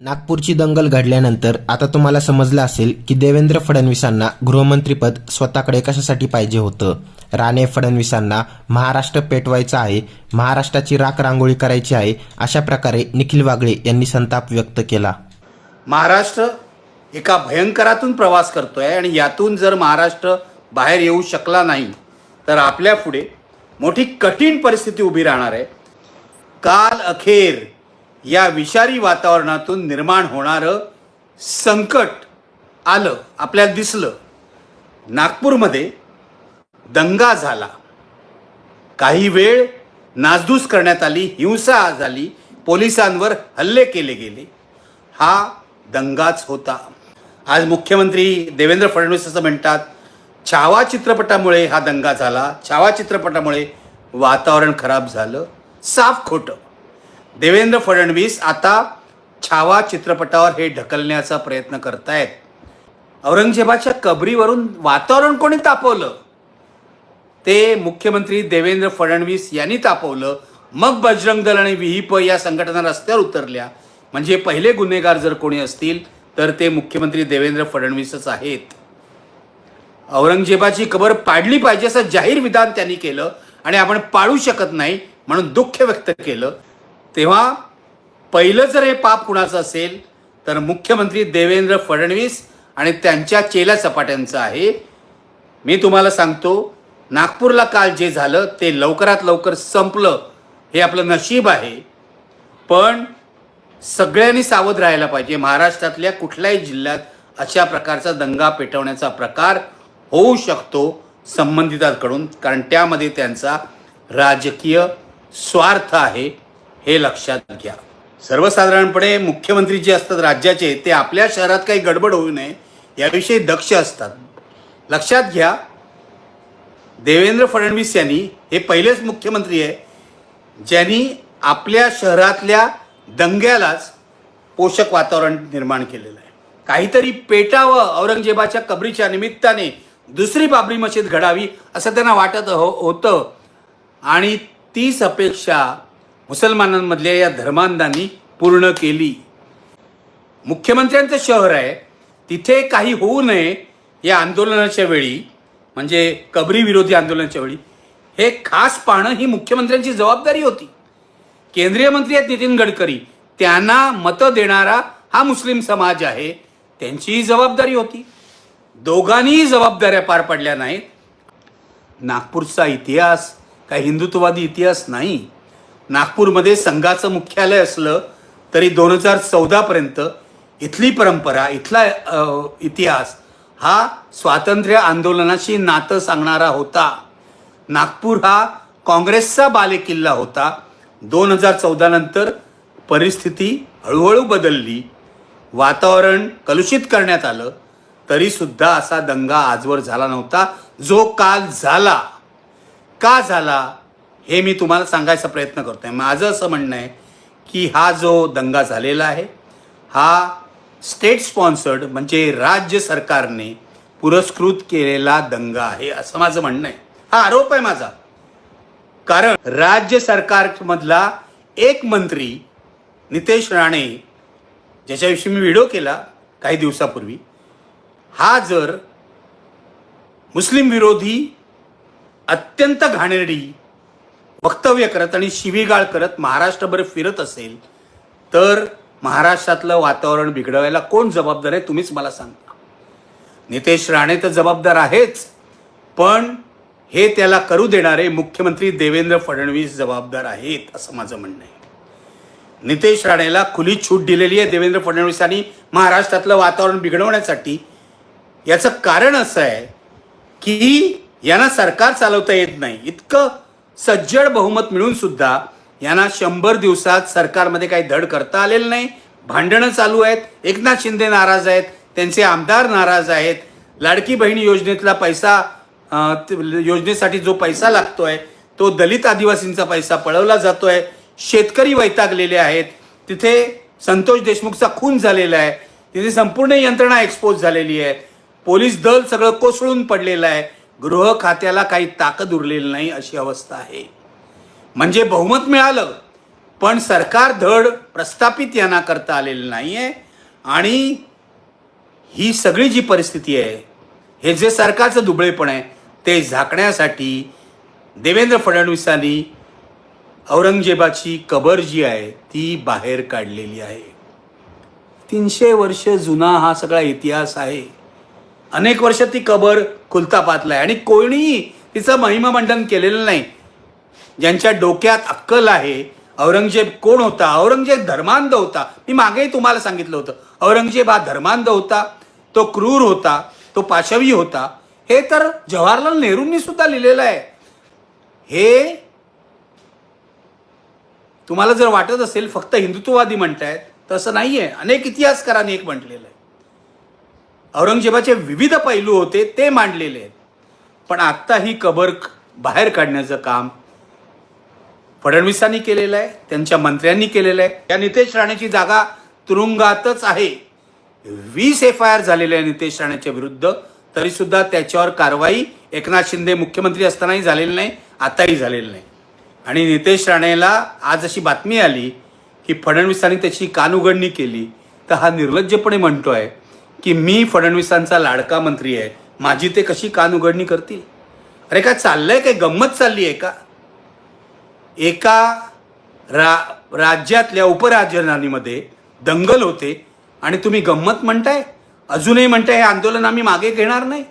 नागपूरची दंगल घडल्यानंतर आता तुम्हाला समजलं असेल की देवेंद्र फडणवीसांना गृहमंत्रीपद स्वतःकडे कशासाठी पाहिजे होतं? राणे फडणवीसांना महाराष्ट्र पेटवायचा आहे महाराष्ट्राची राख रांगोळी करायची आहे अशा प्रकारे निखिल वागळे यांनी संताप व्यक्त केला. महाराष्ट्र एका भयंकरातून प्रवास करतोय आणि यातून जर महाराष्ट्र बाहेर येऊ शकला नाही तर आपल्या पुढे मोठी कठीण परिस्थिती उभी राहणार आहे. काल अखेर या विषारी वातावरणातून निर्माण होणारं संकट आलं आपल्याला दिसलं. नागपूरमध्ये दंगा झाला. काही वेळ नासधूस करण्यात आली हिंसा झाली पोलिसांवर हल्ले केले गेले. हा दंगाच होता. आज मुख्यमंत्री देवेंद्र फडणवीस असं म्हणतात छावा चित्रपटामुळे हा दंगा झाला. छावा चित्रपटामुळे वातावरण खराब झालं. साफ खोटं. देवेंद्र फडणवीस आता छावा चित्रपटावर हे ढकलण्याचा प्रयत्न करतायत. औरंगजेबाच्या कबरीवरून वातावरण कोणी तापवलं? ते मुख्यमंत्री देवेंद्र फडणवीस यांनी तापवलं. मग बजरंग दल आणि विहिप या संघटना रस्त्यावर उतरल्या. म्हणजे पहिले गुन्हेगार जर कोणी असतील तर ते मुख्यमंत्री देवेंद्र फडणवीसच आहेत. औरंगजेबाची कबर पाडली पाहिजे असं जाहीर विधान त्यांनी केलं आणि आपण पाळू शकत नाही म्हणून दुःख व्यक्त केलं. तेव्हा पहिलं जर हे पाप कुणाचं असेल तर मुख्यमंत्री देवेंद्र फडणवीस आणि त्यांच्या चेल्या चपाट्यांचं आहे. मी तुम्हाला सांगतो नागपूरला काल जे झालं ते लवकरात लवकर संपलं हे आपलं नशीब आहे. पण सगळ्यांनी सावध राहायला पाहिजे. महाराष्ट्रातल्या कुठल्याही जिल्ह्यात अशा प्रकारचा दंगा पेटवण्याचा प्रकार होऊ शकतो संबंधितांकडून कारण त्यामध्ये त्यांचा राजकीय स्वार्थ आहे. हे लक्षात घ्या. सर्वसाधारणपणे मुख्यमंत्री जे असतात राज्याचे ते आपल्या शहरात काही गडबड होऊ नये याविषयी दक्ष असतात. लक्षात घ्या देवेंद्र फडणवीस यांनी हे पहिलेच मुख्यमंत्री आहे ज्यांनी आपल्या शहरातल्या दंग्यालाच पोषक वातावरण निर्माण केलेलं आहे. काहीतरी पेटावं औरंगजेबाच्या कबरीच्या निमित्ताने दुसरी बाबरी मशीद घडावी असं त्यांना वाटत हो होतं. आणि तीच अपेक्षा मुसलमानांमधल्या या धर्मांधांनी पूर्ण केली. मुख्यमंत्र्यांचं शहर आहे तिथे काही होऊ नये या आंदोलनाच्या वेळी म्हणजे कबरी विरोधी आंदोलनाच्या वेळी हे खास पाहणं ही मुख्यमंत्र्यांची जबाबदारी होती. केंद्रीय मंत्री आहेत नितीन गडकरी त्यांना मतं देणारा हा मुस्लिम समाज आहे त्यांचीही जबाबदारी होती. दोघांनीही जबाबदाऱ्या पार पडल्या नाहीत. नागपूरचा इतिहास काही हिंदुत्ववादी इतिहास नाही. नागपूरमध्ये संघाचं मुख्यालय असलं तरी दोन हजार चौदापर्यंत इथली परंपरा इथला इतिहास हा स्वातंत्र्य आंदोलनाशी नातं सांगणारा होता. नागपूर हा काँग्रेसचा बालेकिल्ला होता. दोन हजार चौदानंतर परिस्थिती हळूहळू बदलली. वातावरण कलुषित करण्यात आलं. तरीसुद्धा असा दंगा आजवर झाला नव्हता. जो काल झाला. का झाला? हे मी तुम्हाला सांगायचा प्रयत्न करतो आहे माझं असं म्हणणं आहे की हा जो दंगा झालेला आहे हा स्टेट स्पॉन्सर्ड म्हणजे राज्य सरकारने पुरस्कृत केलेला दंगा आहे असं माझं म्हणणं आहे. हा आरोप आहे माझा. कारण राज्य सरकारमधला एक मंत्री नितेश राणे ज्याच्याविषयी मी व्हिडिओ केला काही दिवसापूर्वी हा जर मुस्लिम विरोधी अत्यंत घाणेरडी वक्तव्य करत आणि शिवीगाळ करत महाराष्ट्रभर फिरत असेल तर महाराष्ट्रातलं वातावरण बिघडवायला कोण जबाबदार आहे तुम्हीच मला सांगा नितेश राणे तर जबाबदार आहेच पण हे त्याला करू देणारे मुख्यमंत्री देवेंद्र फडणवीस जबाबदार आहेत असं माझं म्हणणं आहे. नितेश राणेला खुली छूट दिलेली आहे देवेंद्र फडणवीसांनी महाराष्ट्रातलं वातावरण बिघडवण्यासाठी. याचं कारण असं आहे की यांना सरकार चालवता येत नाही. इतकं सज्जड बहुमत मिळून सुद्धा यांना शंभर दिवसात सरकारमध्ये काही धड करता आलेलं नाही. भांडणं चालू आहेत. एकनाथ शिंदे नाराज आहेत. त्यांचे आमदार नाराज आहेत. लाडकी बहिणी योजनेतला पैसा योजनेसाठी जो पैसा लागतोय तो दलित आदिवासींचा पैसा पळवला जातोय. शेतकरी वैतागलेले आहेत. तिथे संतोष देशमुखचा खून झालेला आहे. तिथे संपूर्ण यंत्रणा एक्सपोज झालेली आहे. पोलीस दल सगळं कोसळून पडलेलं आहे. गृह खात्याला काही ताकद उरलेली नाही अशी अवस्था आहे. म्हणजे बहुमत मिळालं पण सरकार धड प्रस्थापित यांना करता आलेलं नाही आहे आणि ही सगळी जी परिस्थिती आहे हे जे सरकारचं दुबळेपण आहे ते झाकण्यासाठी देवेंद्र फडणवीसांनी औरंगजेबाची कबर जी आहे ती बाहेर काढलेली आहे. तीनशे वर्ष जुना हा सगळा इतिहास आहे. अनेक वर्ष ती कबर खुलतापातला आहे आणि कोणीही तिचं महिमामंडन केलेलं नाही. ज्यांच्या डोक्यात अक्कल आहे औरंगजेब कोण होता? औरंगजेब धर्मांध होता. मी मागेही तुम्हाला सांगितलं होतं. औरंगजेब हा धर्मांध होता तो क्रूर होता तो पाशवी होता. हे तर जवाहरलाल नेहरूंनी सुद्धा लिहिलेलं आहे. हे तुम्हाला जर वाटत असेल फक्त हिंदुत्ववादी म्हणतायत तसं नाही आहे अनेक इतिहासकारांनी एक म्हटलेलं आहे. औरंगजेबाचे विविध पैलू होते ते मांडलेले आहेत. पण आत्ता ही कबर बाहेर काढण्याचं काम फडणवीसांनी केलेलं आहे त्यांच्या मंत्र्यांनी केलेलं आहे. या नितेश राणेची जागा तुरुंगातच आहे. वीस एफ आय आर झालेल्या आहे नितेश राणेच्या विरुद्ध. तरीसुद्धा त्याच्यावर कारवाई एकनाथ शिंदे मुख्यमंत्री असतानाही झालेली नाही आताही झालेली नाही. आणि नितेश राणेला आज अशी बातमी आली की फडणवीसांनी त्याची कानउघडणी केली. तर हा निर्लज्जपणे आहे की मी फडणवीसांचा लाडका मंत्री आहे. माझी ते कशी कान उघडणी करतील? अरे काय चाललंय काय? गंमत चालली आहे का? एका रा राज्यातल्या उपराजधानीमध्ये दंगल होते आणि तुम्ही गंमत म्हणताय? अजूनही म्हणताय हे आंदोलन आम्ही मागे घेणार नाही.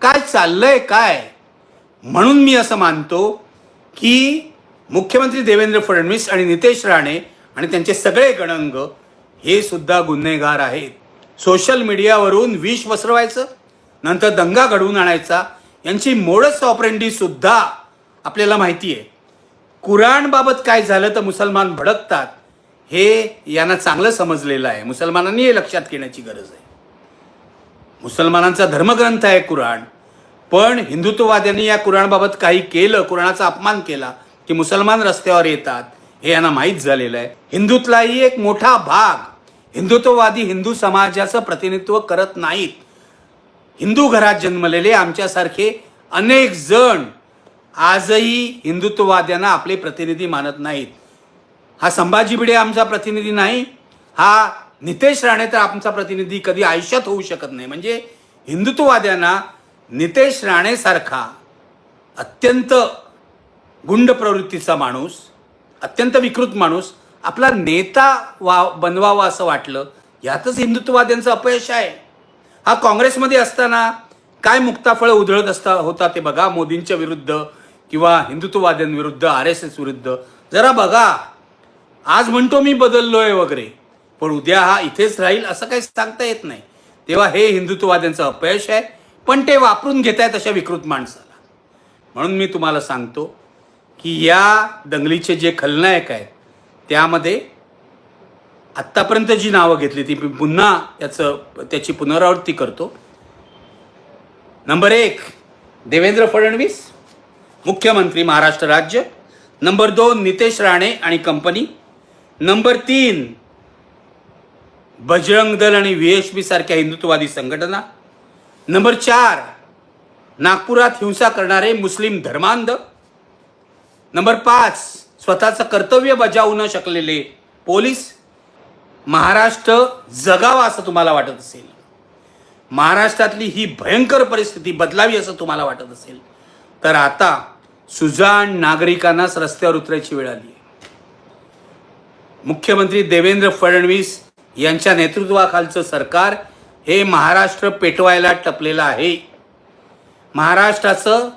काय चाललंय काय? म्हणून मी असं मानतो की मुख्यमंत्री देवेंद्र फडणवीस आणि नितेश राणे आणि त्यांचे सगळे गणंग हे सुद्धा गुन्हेगार आहेत. सोशल मीडियावरून विष पसरवायचं नंतर दंगा घडवून आणायचा यांची मोडस ऑपरेंडी सुद्धा आपल्याला माहिती आहे. कुराणबाबत काय झालं तर मुसलमान भडकतात हे यांना चांगलं समजलेलं आहे. मुसलमानांनी हे लक्षात घेण्याची गरज आहे. मुसलमानांचा धर्मग्रंथ आहे कुराण पण हिंदुत्ववाद्यांनी या कुराणबाबत काही केलं कुराणाचा अपमान केला की मुसलमान रस्त्यावर येतात हे यांना माहीत झालेलं आहे. हिंदूतलाही एक मोठा भाग हिंदुत्ववादी हिंदू समाजाचं प्रतिनिधित्व करत नाहीत. हिंदू घरात जन्मलेले आमच्यासारखे अनेक जण आजही हिंदुत्ववाद्यांना आपले प्रतिनिधी मानत नाहीत. हा संभाजी भिडे आमचा प्रतिनिधी नाही. हा नितेश राणे तर आमचा प्रतिनिधी कधी आयुष्यात होऊ शकत नाही. म्हणजे हिंदुत्ववाद्यांना नितेश राणेसारखा अत्यंत गुंड प्रवृत्तीचा माणूस अत्यंत विकृत माणूस आपला नेता वा बनवावा असं वाटलं यातच हिंदुत्ववाद्यांचं अपयश आहे. हा काँग्रेसमध्ये असताना काय मुक्ताफळ उधळत असता होता ते बघा मोदींच्या विरुद्ध किंवा हिंदुत्ववाद्यांविरुद्ध आर एस एस विरुद्ध. जरा बघा आज म्हणतो मी बदललोय वगैरे पण उद्या हा इथेच राहील असं काही सांगता येत नाही. तेव्हा हे हिंदुत्ववाद्यांचं अपयश आहे पण ते वापरून घेत आहेत अशा विकृत माणसाला. म्हणून मी तुम्हाला सांगतो की या दंगलीचे जे खलनायक आहेत त्यामध्ये आत्तापर्यंत जी नावं घेतली ती मी पुन्हा त्याचं त्याची पुनरावृत्ती करतो. नंबर एक देवेंद्र फडणवीस मुख्यमंत्री महाराष्ट्र राज्य. नंबर दोन नितेश राणे आणि कंपनी. नंबर तीन बजरंग दल आणि व्ही एच पी सारख्या हिंदुत्ववादी संघटना. नंबर चार नागपुरात हिंसा करणारे मुस्लिम धर्मांध. नंबर पाच स्वतःचं कर्तव्य बजावू न शकलेले पोलीस महाराष्ट्र जगावा असं तुम्हाला वाटत असेल. महाराष्ट्रातली ही भयंकर परिस्थिती बदलावी असं तुम्हाला वाटत असेल. तर आता सुजाण नागरिकांनाच रस्त्यावर उतरायची वेळ आली मुख्यमंत्री देवेंद्र फडणवीस यांच्या नेतृत्वाखालचं सरकार हे महाराष्ट्र पेटवायला टपलेलं आहे. महाराष्ट्राचं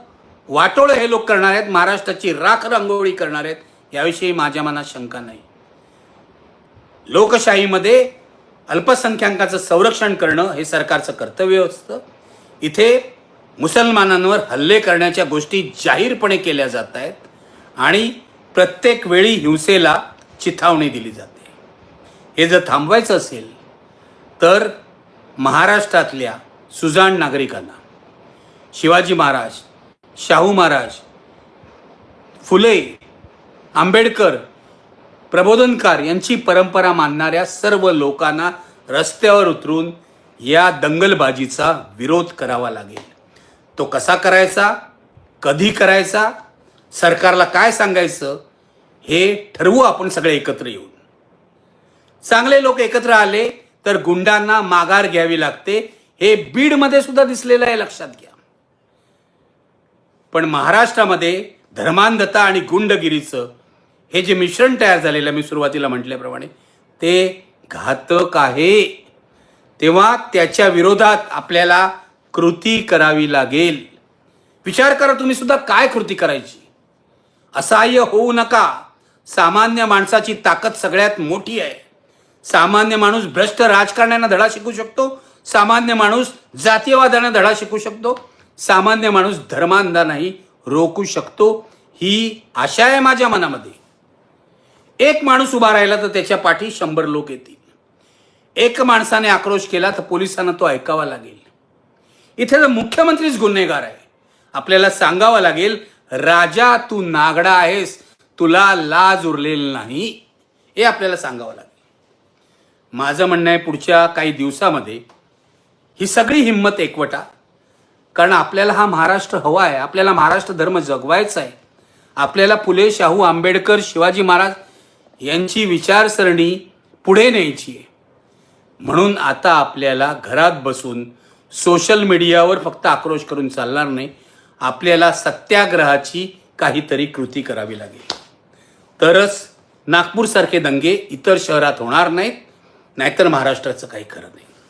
वाटोळं हे लोक करणार आहेत महाराष्ट्राची राख रांगोळी करणार आहेत. याविषयी माझ्या मनात शंका नाही. लोकशाहीमध्ये अल्पसंख्याकांचं संरक्षण करणं हे सरकारचं कर्तव्य असतं. इथे मुसलमानांवर हल्ले करण्याच्या गोष्टी जाहीरपणे केल्या जात आहेत आणि प्रत्येक वेळी हिंसेला चिथावणी दिली जाते. हे जर थांबवायचं असेल तर महाराष्ट्रातल्या सुजाण नागरिकांना शिवाजी महाराज शाहू महाराज फुले आंबेडकर प्रबोधनकार यांची परंपरा मानणाऱ्या सर्व लोकांना रस्त्यावर उतरून या दंगलबाजीचा विरोध करावा लागेल. तो कसा करायचा? कधी करायचा? सरकारला काय सांगायचं? हे ठरवू आपण सगळे एकत्र येऊन. चांगले लोक एकत्र आले तर गुंडांना माघार घ्यावी लागते हे बीडमध्ये सुद्धा दिसलेलं आहे लक्षात घ्या. पण महाराष्ट्रामध्ये धर्मांधता आणि गुंडगिरीचं हे जे मिश्रण तयार झालेलं मी सुरुवातीला म्हटल्याप्रमाणे ते घातक आहे. तेव्हा त्याच्या विरोधात आपल्याला कृती करावी लागेल. विचार करा तुम्ही सुद्धा काय कृती करायची? असहाय्य होऊ नका. सामान्य माणसाची ताकद सगळ्यात मोठी आहे. सामान्य माणूस भ्रष्ट राजकारण्यांना धडा शिकू शकतो. सामान्य माणूस जातीयवादाने धडा शिकू शकतो. सामान्य माणूस धर्मांधानाही रोखू शकतो. ही आशा आहे माझ्या मनामध्ये. एक माणूस उभा राहिला तर त्याच्या पाठी शंभर लोक येतील. एक माणसाने आक्रोश केला तर पोलिसांना तो ऐकावा लागेल. इथे तर मुख्यमंत्रीच गुन्हेगार आहे. आपल्याला सांगावं लागेल राजा तू नागडा आहेस. तुला लाज उरलेली नाही. हे आपल्याला सांगावं लागेल. माझं म्हणणं आहे पुढच्या काही दिवसामध्ये ही सगळी हिंमत एकवटा. कारण आपल्याला हा महाराष्ट्र हवा आहे. आपल्याला महाराष्ट्र धर्म जगवायचा आहे. आपल्याला फुले शाहू आंबेडकर शिवाजी महाराज यांची विचारसरणी पुढे न्यायची आहे. म्हणून आता आपल्याला घरात बसून सोशल मीडियावर फक्त आक्रोश करून चालणार नाही आपल्याला सत्याग्रहाची काहीतरी कृती करावी लागेल. तरच नागपूरसारखे दंगे इतर शहरात होणार नाहीत नाहीतर महाराष्ट्राचं काही खरं नाही.